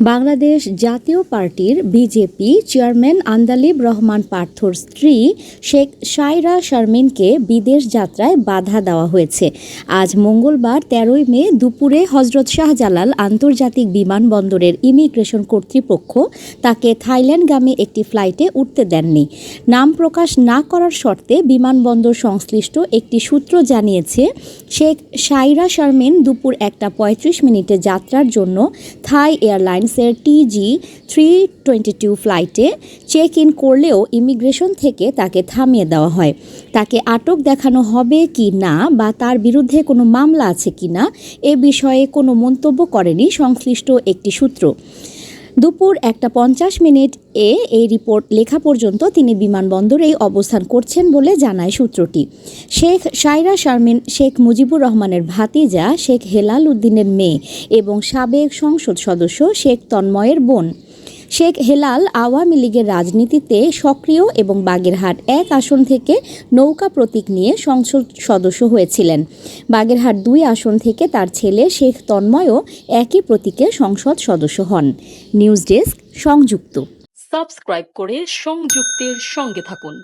বাংলাদেশ জাতীয় পার্টির BJP chairman Andalib Rahman পার্থর স্ত্রী শেখ সাইরা শারমিনকে বিদেশ যাত্রায় বাধা দেওয়া হয়েছে। আজ মঙ্গলবার তেরোই মে দুপুরে হজরত শাহজালাল আন্তর্জাতিক বিমানবন্দরের ইমিগ্রেশন কর্তৃপক্ষ তাকে থাইল্যান্ডগামী একটি ফ্লাইটে উঠতে দেননি। নাম প্রকাশ না করার শর্তে বিমানবন্দর সংশ্লিষ্ট একটি সূত্র জানিয়েছে, শেখ সাইরা শারমিন দুপুর একটা পঁয়ত্রিশ মিনিটে যাত্রার জন্য থাই এয়ারলাইন্সের টিজি থ্রি টোয়েন্টি টু ফ্লাইটে চেক ইন করলেও ইমিগ্রেশন থেকে তাকে থামিয়ে দেওয়া হয়। তাকে আটক দেখানো হবে কি না বা তার বিরুদ্ধে কোনো মামলা আছে কি না এ বিষয়ে কোনো মন্তব্য করেনি সংশ্লিষ্ট একটি সূত্র। দুপুর একটা পঞ্চাশ মিনিট এ এই রিপোর্ট লেখা পর্যন্ত তিনি বিমানবন্দরেই অবস্থান করছেন বলে জানায় সূত্রটি। শেখ সাইরা শারমিন, শেখ মুজিবুর রহমানের ভাতিজা শেখ হেলাল উদ্দিনের মেয়ে এবং সাবেক সংসদ সদস্য শেখ তন্ময়ের বোন। শেখ হেলাল আওয়ামী লীগের রাজনীতিতে সক্রিয় এবং বাগেরহাট এক আসন থেকে নৌকা প্রতীক নিয়ে সংসদ সদস্য হয়েছিলেন। বাগেরহাট দুই আসন থেকে তার ছেলে শেখ তন্ময়ও একই প্রতীকে সংসদ সদস্য হন। নিউজ ডেস্ক সংযুক্ত। সাবস্ক্রাইব করে সংযুক্তের সঙ্গে থাকুন।